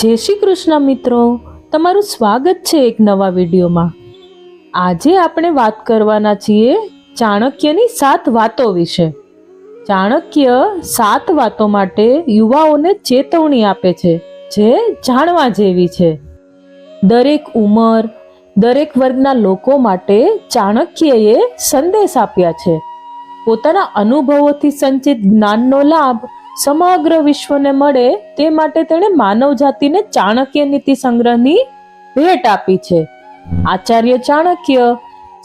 જય શ્રી કૃષ્ણ મિત્રો. તમારું સ્વાગત છે એક નવા વિડીયોમાં. આજે આપણે વાત કરવાના છીએ ચાણક્યની સાત વાતો વિશે. ચાણક્ય સાત વાતો માટે યુવાઓને ચેતવણી આપે છે, જે જાણવા જેવી છે. દરેક ઉંમર, દરેક વર્ગના લોકો માટે ચાણક્યએ સંદેશ આપ્યા છે. પોતાના અનુભવોથી સંચિત જ્ઞાનનો લાભ સમગ્ર વિશ્વને મળે તે માટે તેણે માનવ જાતિને ચાણક્ય નીતિ સંગ્રહની ભેટ આપી છે. આચાર્ય ચાણક્ય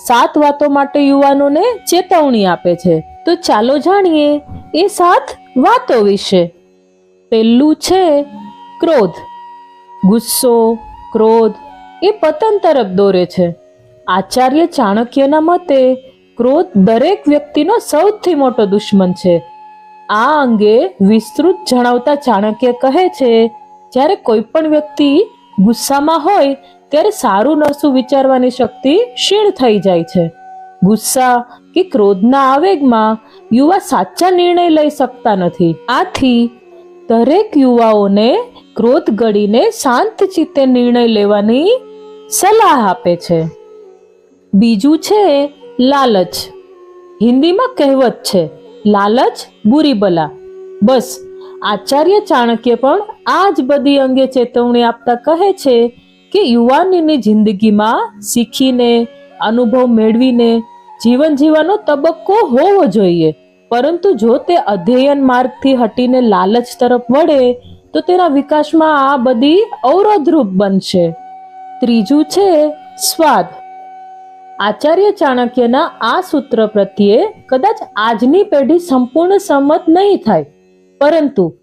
સાત વાતો માટે યુવાનોને ચેતવણી આપે છે. તો ચાલો જાણીએ એ સાત વાતો વિશે. પહેલું છે ક્રોધ. ગુસ્સો, ક્રોધ એ પતન તરફ દોરે છે. આચાર્ય ચાણક્યના મતે ક્રોધ દરેક વ્યક્તિનો સૌથી મોટો દુશ્મન છે. આ અંગે વિસ્તૃત જણાવતા ચાણક્ય કહે છે, જ્યારે કોઈ પણ વ્યક્તિ ગુસ્સામાં હોય, ત્યારે સારું નરસું વિચારવાની શક્તિ ક્ષીણ થઈ જાય છે. ગુસ્સા કે ક્રોધના આવેગમાં યુવા સાચા નિર્ણય લઈ શકતા નથી. આથી દરેક યુવાઓને ક્રોધ ગળીને શાંત ચિત્તે નિર્ણય લેવાની સલાહ આપે છે. બીજું છે, લાલચ. હિન્દીમાં કહેવત છે લાલચ, બુરી બલા. બસ, આચાર્ય ચાણક્ય પણ આ જ બધી અંગે ચેતવણી આપતા કહે છે કે યુવાનીની જિંદગીમાં શીખીને, અનુભવ મેળવીને જીવન જીવવાનો તબક્કો હોવો જોઈએ. પરંતુ જો તે અધ્યયન માર્ગથી હટીને લાલચ તરફ વળે, તો તેના વિકાસમાં આ બધી અવરોધરૂપ બનશે. ત્રીજું છે સ્વાદ. આચાર્ય ચાણક્યના આ સૂત્ર પ્રત્યે કદાચ આજની પેઢી સંપૂર્ણ સંમત નહીં થાય. પરંતુ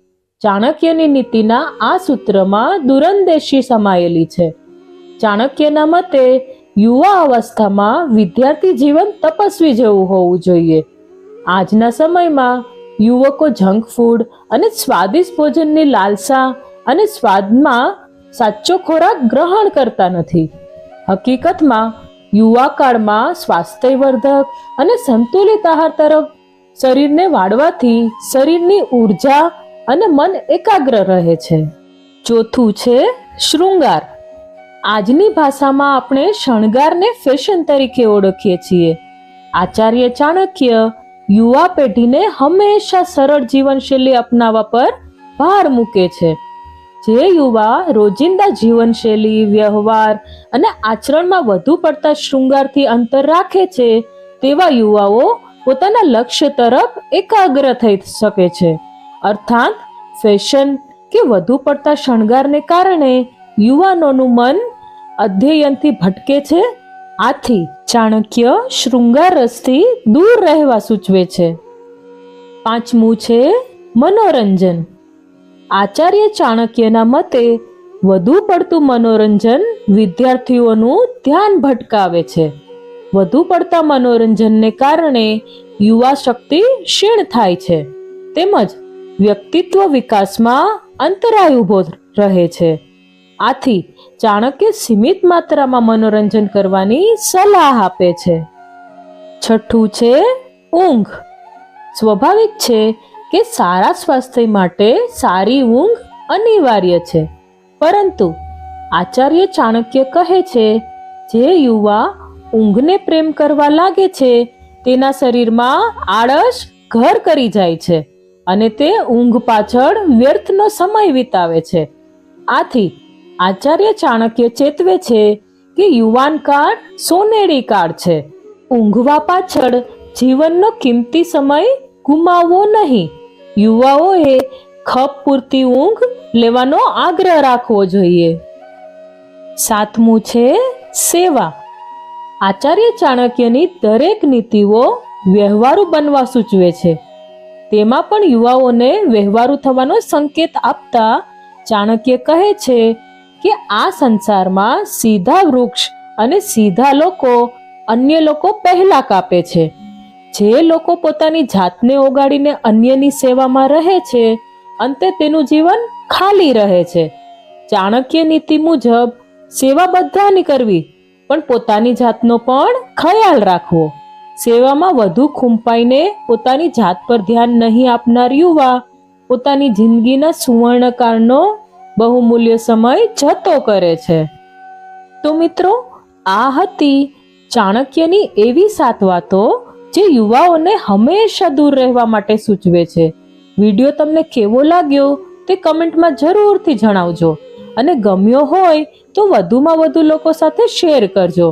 ચાણક્યની નીતિના આ સૂત્રમાં દુરંદેશી સમાયેલી છે. ચાણક્યના મતે યુવા અવસ્થામાં વિદ્યાર્થી જીવન તપસ્વી જેવું હોવું જોઈએ. આજના સમયમાં યુવકો જંક ફૂડ અને સ્વાદિષ્ટ ભોજનની લાલસા અને સ્વાદમાં સાચો ખોરાક ગ્રહણ કરતા નથી. હકીકતમાં યુવા કાળમાં સ્વાસ્થ્યવર્ધક અને સંતુલિત આહાર તરફ શરીરને વાળવાથી શરીરની ઊર્જા અને મન એકાગ્ર રહે છે. ચોથું છે શૃંગાર. આજની ભાષામાં આપણે શણગારને ફેશન તરીકે ઓળખીએ છીએ. આચાર્ય ચાણક્ય યુવા પેઢીને હંમેશા સરળ જીવનશૈલી અપનાવવા પર ભાર મૂકે છે. જે યુવા રોજિંદા જીવનશૈલી, વ્યવહાર અને આચરણમાં વધુ પડતા શૃંગારથી અંતર રાખે છે, તેવા યુવાઓ પોતાના લક્ષ્ય તરફ એકાગ્ર થઈ શકે છે. અર્થાત, ફેશન કે વધુ પડતા શણગારને કારણે યુવાનોનું મન અધ્યયનથી ભટકે છે, આથી ચાણક્ય શૃંગાર રસથી દૂર રહેવા સૂચવે છે. પાંચમું છે મનોરંજન. આચાર્ય ચાણક્યના મતે વધુ પડતું મનોરંજન વિદ્યાર્થીઓનું ધ્યાન ભટકાવે છે. વધુ પડતા મનોરંજનને કારણે યુવા શક્તિ ક્ષીણ થાય છે. તેમજ વ્યક્તિત્વ વિકાસમાં અંતરાય ઊભો રહે છે. આથી ચાણક્ય સીમિત માત્રામાં મનોરંજન કરવાની સલાહ આપે છે. છઠ્ઠું છે ઊંઘ. સ્વાભાવિક છે કે સારા સ્વાસ્થ્ય માટે સારી ઊંઘ અનિવાર્ય છે. પરંતુ આચાર્ય ચાણક્ય કહે છે, જે યુવા ઊંઘને પ્રેમ કરવા લાગે છે, તેના શરીરમાં આળસ ઘર કરી જાય છે અને તે ઊંઘ પાછળ વ્યર્થનો સમય વિતાવે છે. આથી આચાર્ય ચાણક્ય ચેતવે છે કે યુવાન કાળ સોનેરી કાળ છે. ઊંઘવા પાછળ જીવનનો કિંમતી સમય ગુમાવવો નહીં. યુવાઓએ ખપ પૂરતી ઊંઘ લેવાનો આગ્રહ રાખવો જોઈએ. સાતમું છે સેવા. આચાર્ય ચાણક્યની દરેક નીતિઓ વ્યવહારુ બનવા સૂચવે છે. તેમાં પણ યુવાઓને વ્યવહારુ થવાનો સંકેત આપતા ચાણક્ય કહે છે કે આ સંસારમાં સીધા વૃક્ષ અને સીધા લોકો અન્ય લોકો પહેલા કાપે છે. જે લોકો પોતાની જાતને ઓગાડીને અન્યની સેવામાં રહે છે, અંતે તેનું જીવન ખાલી રહે છે. ચાણક્ય નીતિ મુજબ સેવા બધાની કરવી, પણ પોતાની જાતનો પણ ખ્યાલ રાખવો. સેવામાં વધુ ખૂંપાઈને પોતાની જાત પર ધ્યાન નહીં આપનાર યુવા પોતાની જિંદગીના સુવર્ણકાળનો બહુમૂલ્ય સમય જતો કરે છે. તો મિત્રો, આ હતી ચાણક્યની એવી સાત વાતો જે યુવાઓને હંમેશા દૂર રહેવા માટે સૂચવે છે. વીડિયો તમને કેવો લાગ્યો તે કમેન્ટમાં જરૂરથી જણાવજો. અને ગમ્યો હોય તો વધુમાં વધુ લોકો સાથે શેર કરજો.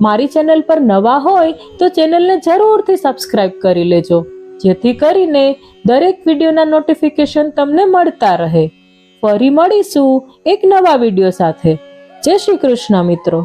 મારી ચેનલ પર નવા હોય તો ચેનલને જરૂરથી સબસ્ક્રાઇબ કરી લેજો. જેથી કરીને દરેક વિડીયોના નોટિફિકેશન તમને મળતા રહે. ફરી મળીશું એક નવા વીડિયો સાથે. જય શ્રી કૃષ્ણ મિત્રો.